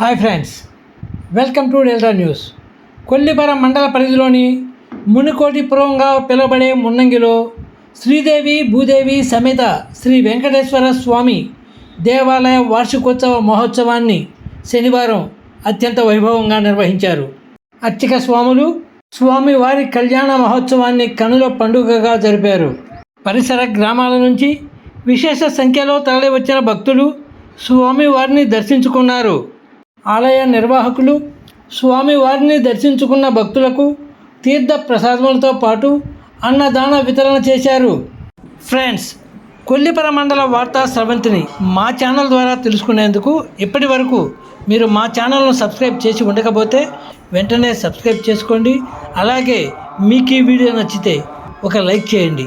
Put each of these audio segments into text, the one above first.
Hi friends welcome to Delta News. Kollipara మండల పరిధిలోని మునికోటిపురంగా పిలువబడే మున్నంగిలో శ్రీదేవి భూదేవి సమేత శ్రీ వెంకటేశ్వర స్వామి దేవాలయ వార్షికోత్సవ మహోత్సవాన్ని శనివారం అత్యంత వైభవంగా నిర్వహించారు. అర్చక స్వాములు స్వామివారి కళ్యాణ మహోత్సవాన్ని కనుల పండుగగా జరిపారు. పరిసర గ్రామాల నుంచి విశేష సంఖ్యలో తరలివచ్చిన భక్తులు స్వామివారిని దర్శించుకున్నారు. ఆలయ నిర్వాహకులు స్వామివారిని దర్శించుకున్న భక్తులకు తీర్థ ప్రసాదములతో పాటు అన్నదాన వితరణ చేశారు. ఫ్రెండ్స్ కొల్లిపర మండల వార్తా స్రవంతిని మా ఛానల్ ద్వారా తెలుసుకునేందుకు ఇప్పటి వరకు మీరు మా ఛానల్ను సబ్స్క్రైబ్ చేసి ఉండకపోతే వెంటనే సబ్స్క్రైబ్ చేసుకోండి. అలాగే మీకు ఈ వీడియో నచ్చితే ఒక లైక్ చేయండి.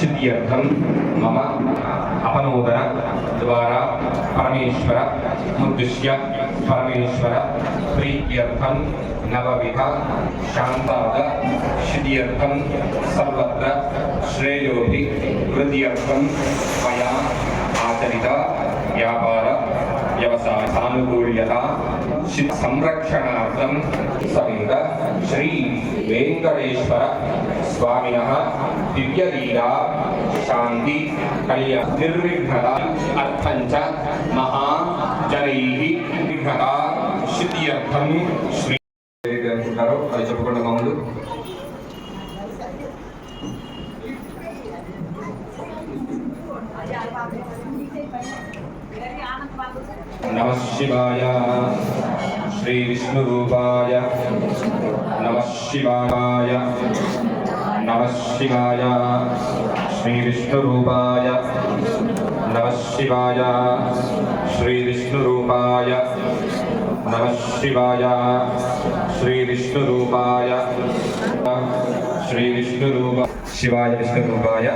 சித்தியர்த்தம் மம அபனோதன துவாரா பரமேஸ்வர முத்துஷ்ய பரமேஸ்வர பிரீத்தியர்த்தம் நவவிக சாந்தாத ஸ்ருதியர்த்தம் சர்வத்திர ஸ்ரேயோபி விருதியர்த்தம் மயா ஆச்சரித வியாபார आनुकूल्यः संरक्षणार्थं सविन्द श्री वेङ्कटेश्वर स्वामिनः दिव्यलीला शान्ति कल्याण निर्विघ्नता अर्थञ्च महाजनैः विघ्नता श्रुत्यर्थं श्री నమ శివాయ. శ్రీ విష్ణురూపాయ. నమ శివాయ. నమ శివాయ. శ్రీ విష్ణురూపాయ. నమ శివాయ. శ్రీ విష్ణురూపాయ. నమ శివాయ. శ్రీ విష్ణురూపాయ. శ్రీ విష్ణురూప శివాయ విష్ణురూపాయ.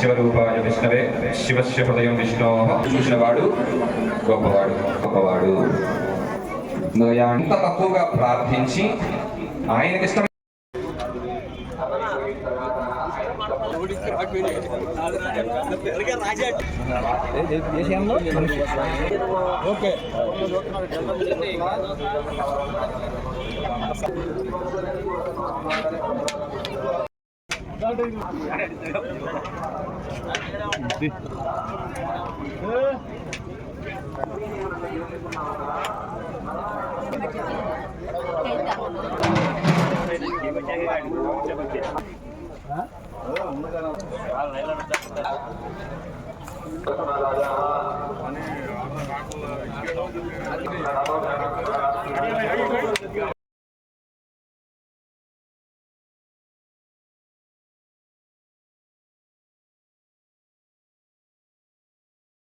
శివరూపాయ విష్ణవే. శివస్య హృదయం విష్ణో. చూసినవాడు గొప్పవాడు గొప్పవాడు. ఎంత తక్కువగా ప్రార్థించి ఆయనకి ఇష్టం దేశంలో రాజా